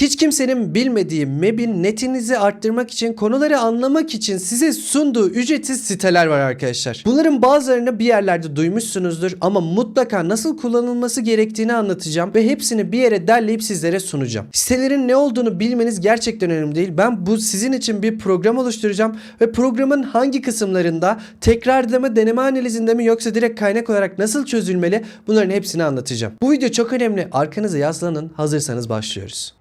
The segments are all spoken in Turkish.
hiç kimsenin bilmediği MEB'in netinizi arttırmak için, konuları anlamak için size sunduğu ücretsiz siteler var arkadaşlar. Bunların bazılarını bir yerlerde duymuşsunuzdur ama mutlaka nasıl kullanılması gerektiğini anlatacağım ve hepsini bir yere derleyip sizlere sunacağım. Sitelerin ne olduğunu bilmeniz gerçekten önemli değil. Ben bu sizin için bir program oluşturacağım ve programın hangi kısımlarında tekrarda mı, deneme analizinde mi yoksa direkt kaynak olarak nasıl çözülmeli bunların hepsini anlatacağım. Bu video çok önemli. Arkanıza yaslanın. Hazırsanız başlıyoruz.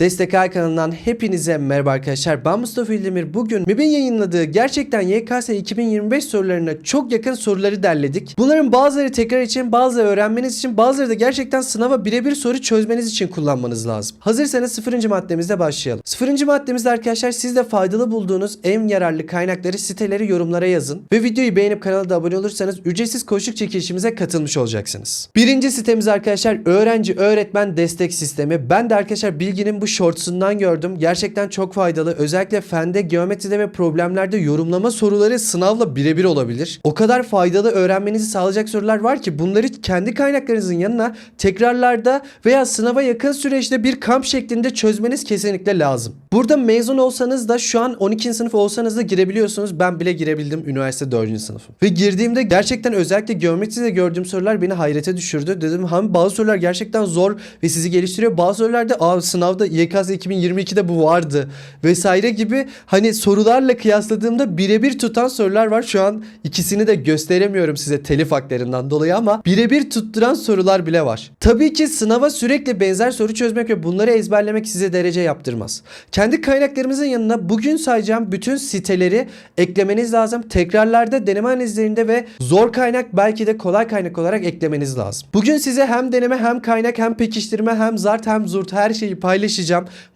Destek Ay kanalından hepinize merhaba arkadaşlar. Ben Mustafa İldemir. Bugün MİB'in yayınladığı gerçekten YKS 2025 sorularına çok yakın soruları derledik. Bunların bazıları tekrar için, bazıları öğrenmeniz için, bazıları da gerçekten sınava birebir soru çözmeniz için kullanmanız lazım. Hazırsanız sıfırıncı maddemizle başlayalım. Sıfırıncı maddemizde arkadaşlar siz de faydalı bulduğunuz en yararlı kaynakları, siteleri yorumlara yazın. Ve videoyu beğenip kanala da abone olursanız ücretsiz koşuk çekilişimize katılmış olacaksınız. Birinci sitemiz arkadaşlar öğrenci öğretmen destek sistemi. Ben de arkadaşlar bilginin bu shortsundan gördüm. Gerçekten çok faydalı. Özellikle fende, geometride ve problemlerde yorumlama soruları sınavla birebir olabilir. O kadar faydalı öğrenmenizi sağlayacak sorular var ki bunları kendi kaynaklarınızın yanına tekrarlarda veya sınava yakın süreçte bir kamp şeklinde çözmeniz kesinlikle lazım. Burada mezun olsanız da şu an 12. sınıf olsanız da girebiliyorsunuz. Ben bile girebildim üniversite 4. sınıfım. Ve girdiğimde gerçekten özellikle geometride gördüğüm sorular beni hayrete düşürdü. Dedim hem bazı sorular gerçekten zor ve sizi geliştiriyor. Bazı sorularda aa sınavda YKS 2022'de bu vardı vesaire gibi hani sorularla kıyasladığımda birebir tutan sorular var. Şu an ikisini de gösteremiyorum size telif haklarından dolayı ama birebir tutturan sorular bile var. Tabii ki sınava sürekli benzer soru çözmek ve bunları ezberlemek size derece yaptırmaz. Kendi kaynaklarımızın yanına bugün sayacağım bütün siteleri eklemeniz lazım. Tekrarlarda deneme analizlerinde ve zor kaynak belki de kolay kaynak olarak eklemeniz lazım. Bugün size hem deneme hem kaynak hem pekiştirme hem zart hem zurt her şeyi paylaşacağım.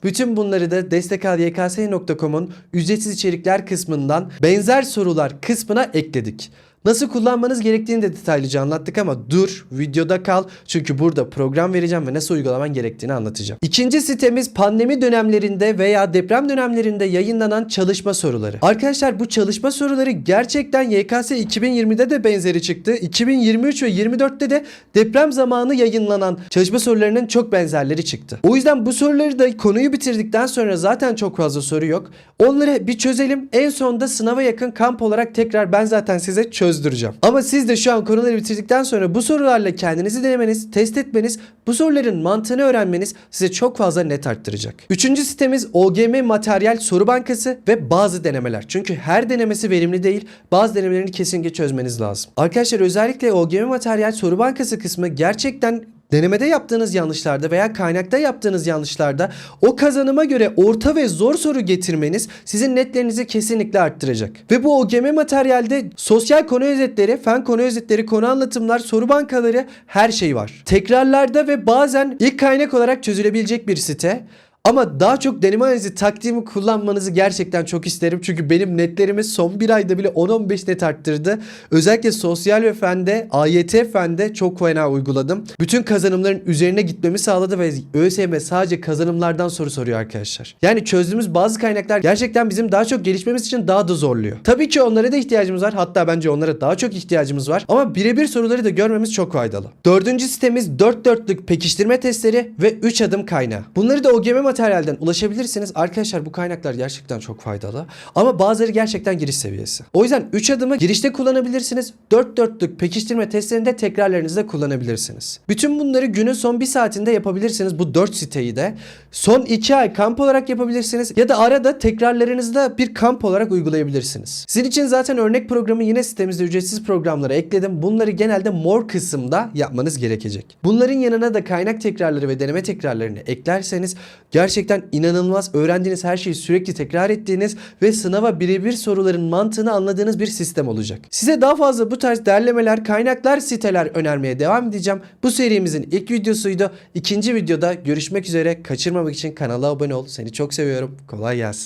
Bütün bunları da destekalYKS.com'un ücretsiz içerikler kısmından benzer sorular kısmına ekledik. Nasıl kullanmanız gerektiğini de detaylıca anlattık ama dur videoda kal çünkü burada program vereceğim ve nasıl uygulaman gerektiğini anlatacağım. İkinci sitemiz pandemi dönemlerinde veya deprem dönemlerinde yayınlanan çalışma soruları. Arkadaşlar bu çalışma soruları gerçekten YKS 2020'de de benzeri çıktı. 2023 ve 24'te de deprem zamanı yayınlanan çalışma sorularının çok benzerleri çıktı. O yüzden bu soruları da konuyu bitirdikten sonra zaten çok fazla soru yok. Onları bir çözelim. En sonunda sınava yakın kamp olarak tekrar ben zaten size çözdüreceğim. Ama siz de şu an konuları bitirdikten sonra bu sorularla kendinizi denemeniz, test etmeniz, bu soruların mantığını öğrenmeniz size çok fazla net arttıracak. Üçüncü sitemiz OGM Materyal Soru Bankası ve bazı denemeler. Çünkü her denemesi verimli değil. Bazı denemelerini kesinlikle çözmeniz lazım. Arkadaşlar özellikle OGM Materyal Soru Bankası kısmı gerçekten Denemede yaptığınız yanlışlarda veya kaynakta yaptığınız yanlışlarda o kazanıma göre orta ve zor soru getirmeniz sizin netlerinizi kesinlikle arttıracak. Ve bu OGM materyalde sosyal konu özetleri, fen konu özetleri, konu anlatımlar, soru bankaları her şey var. Tekrarlarda ve bazen ilk kaynak olarak çözülebilecek bir site. Ama daha çok deneme analizi taktiğimi kullanmanızı gerçekten çok isterim. Çünkü benim netlerimi son bir ayda bile 10-15 net arttırdı. Özellikle sosyal ve fende, AYT fende çok fena uyguladım. Bütün kazanımların üzerine gitmemi sağladı ve ÖSYM sadece kazanımlardan soru soruyor arkadaşlar. Yani çözdüğümüz bazı kaynaklar gerçekten bizim daha çok gelişmemiz için daha da zorluyor. Tabii ki onlara da ihtiyacımız var. Hatta bence onlara daha çok ihtiyacımız var. Ama birebir soruları da görmemiz çok faydalı. Dördüncü sitemiz 4 dörtlük pekiştirme testleri ve 3 adım kaynağı. Bunları da OGM materyalden ulaşabilirsiniz. Arkadaşlar bu kaynaklar gerçekten çok faydalı. Ama bazıları gerçekten giriş seviyesi. O yüzden 3 adımı girişte kullanabilirsiniz. 4 dörtlük pekiştirme testlerinde tekrarlarınızda kullanabilirsiniz. Bütün bunları günün son bir saatinde yapabilirsiniz. Bu 4 siteyi de. Son 2 ay kamp olarak yapabilirsiniz. Ya da arada tekrarlarınızda bir kamp olarak uygulayabilirsiniz. Sizin için zaten örnek programı yine sitemizde ücretsiz programlara ekledim. Bunları genelde mor kısımda yapmanız gerekecek. Bunların yanına da kaynak tekrarları ve deneme tekrarlarını eklerseniz gerçekten inanılmaz öğrendiğiniz her şeyi sürekli tekrar ettiğiniz ve sınava birebir soruların mantığını anladığınız bir sistem olacak. Size daha fazla bu tarz derlemeler, kaynaklar, siteler önermeye devam edeceğim. Bu serimizin ilk videosuydu. İkinci videoda görüşmek üzere. Kaçırmamak için kanala abone ol. Seni çok seviyorum. Kolay gelsin.